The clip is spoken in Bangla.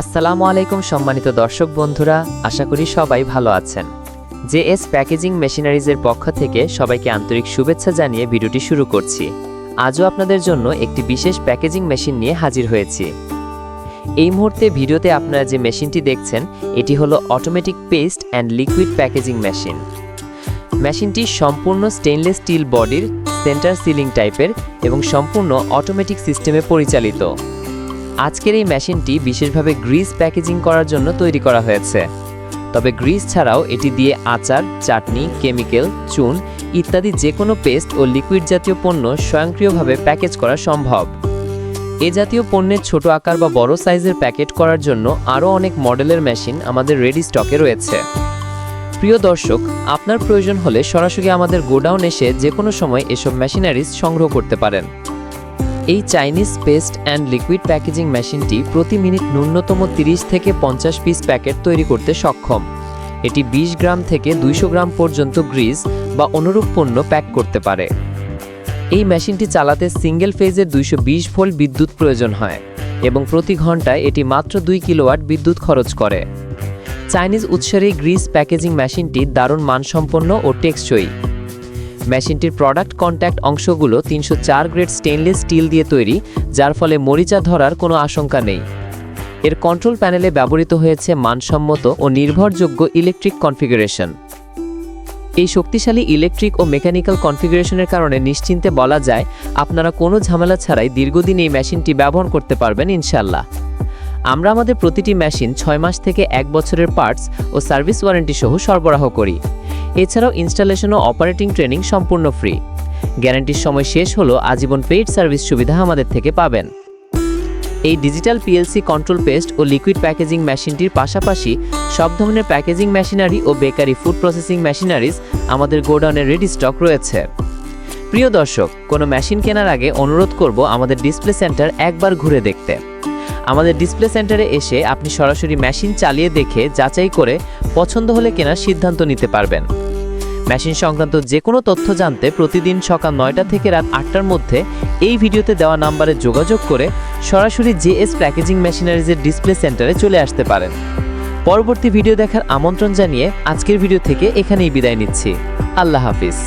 আসসালামু আলাইকুম, সম্মানিত দর্শক বন্ধুরা। আশা করি সবাই ভালো আছেন। জে এস প্যাকেজিং মেশিনারিজের পক্ষ থেকে সবাইকে আন্তরিক শুভেচ্ছা জানিয়ে ভিডিওটি শুরু করছি। আজও আপনাদের জন্য একটি বিশেষ প্যাকেজিং মেশিন নিয়ে হাজির হয়েছি। এই মুহূর্তে ভিডিওতে আপনারা যে মেশিনটি দেখছেন, এটি হলো automatic paste and liquid packaging machine. মেশিনটি সম্পূর্ণ স্টেনলেস স্টিল বডির, সেন্টার সিলিং টাইপের এবং সম্পূর্ণ অটোমেটিক সিস্টেমে পরিচালিত। আজকের এই মেশিনটি বিশেষভাবে গ্রিস প্যাকেজিং করার জন্য তৈরি করা হয়েছে। তবে গ্রিস ছাড়াও এটি দিয়ে আচার, চাটনি, কেমিক্যাল, চুন ইত্যাদি যে কোনো পেস্ট ও লিকুইড জাতীয় পণ্য স্বয়ংক্রিয়ভাবে প্যাকেজ করা সম্ভব। এ জাতীয় পণ্যের ছোট আকার বা বড় সাইজের প্যাকেট করার জন্য আরও অনেক মডেলের মেশিন আমাদের রেডি স্টকে রয়েছে। প্রিয় দর্শক, আপনার প্রয়োজন হলে সরাসরি আমাদের গোডাউন এসে যে কোনো সময় এসব মেশিনারিজ সংগ্রহ করতে পারেন। এই Chinese paste and liquid packaging মেশিনটি প্রতি মিনিট ন্যূনতম 30 থেকে পঞ্চাশ পিস প্যাকেট তৈরি করতে সক্ষম। এটি 20 গ্রাম থেকে দুইশো গ্রাম পর্যন্ত গ্রিজ বা অনুরূপ পণ্য প্যাক করতে পারে। এই মেশিনটি চালাতে সিঙ্গেল ফেজের দুইশো বিশ ভোল্ট বিদ্যুৎ প্রয়োজন হয় এবং প্রতি ঘন্টায় এটি মাত্র দুই কিলোওয়াট বিদ্যুৎ খরচ করে। চাইনিজ উৎসের এই গ্রিস প্যাকেজিং মেশিনটি দারুণ মানসম্পন্ন ও টেকসই। মেশিনটির প্রোডাক্ট কন্ট্যাক্ট অংশগুলো তিনশো চার গ্রেড স্টেনলেস স্টিল দিয়ে তৈরি, যার ফলে মরিচা ধরার কোনো আশঙ্কা নেই। এর কন্ট্রোল প্যানেলে ব্যবহৃত হয়েছে মানসম্মত ও নির্ভরযোগ্য ইলেকট্রিক কনফিগারেশন এই শক্তিশালী ইলেকট্রিক ও মেকানিক্যাল কনফিগারেশনের কারণে নিশ্চিন্তে বলা যায়, আপনারা কোনো ঝামেলা ছাড়াই দীর্ঘদিন এই মেশিনটি ব্যবহার করতে পারবেন ইনশাল্লাহ আমরা আমাদের প্রতিটি মেশিন ছয় মাস থেকে এক বছরের পার্টস ও সার্ভিস ওয়ারেন্টি সহ সরবরাহ করি। এছাড়াও ইনস্টলেশন ও অপারেটিং ট্রেনিং সম্পূর্ণ ফ্রি গ্যারান্টির সময় শেষ হলো আজীবন পেইড সার্ভিস সুবিধা আমাদের থেকে পাবেন। এই ডিজিটাল পিএলসি কন্ট্রোল পেস্ট ও লিকুইড প্যাকেজিং মেশিনটির পাশাপাশি সব ধরনের প্যাকেজিং মেশিনারি ও বেকারি ফুড প্রসেসিং মেশিনারিজ আমাদের গোডাউনে রেডি স্টক রয়েছে। প্রিয় দর্শক, কোনো মেশিন কেনার আগে অনুরোধ করব আমাদের ডিসপ্লে সেন্টার একবার ঘুরে দেখতে। আমাদের ডিসপ্লে সেন্টারে এসে আপনি সরাসরি মেশিন চালিয়ে দেখে যাচাই করে পছন্দ হলে কেনার সিদ্ধান্ত নিতে পারবেন। মেশিন সংক্রান্ত যে কোনো তথ্য জানতে প্রতিদিন সকাল নয়টা থেকে রাত আটটার মধ্যে এই ভিডিওতে দেওয়া নাম্বারে যোগাযোগ করে সরাসরি জেএস প্যাকেজিং মেশিনারিজের ডিসপ্লে সেন্টারে চলে আসতে পারেন। পরবর্তী ভিডিও দেখার আমন্ত্রণ জানিয়ে আজকের ভিডিও থেকে এখানেই বিদায় নিচ্ছি। আল্লাহ হাফিজ।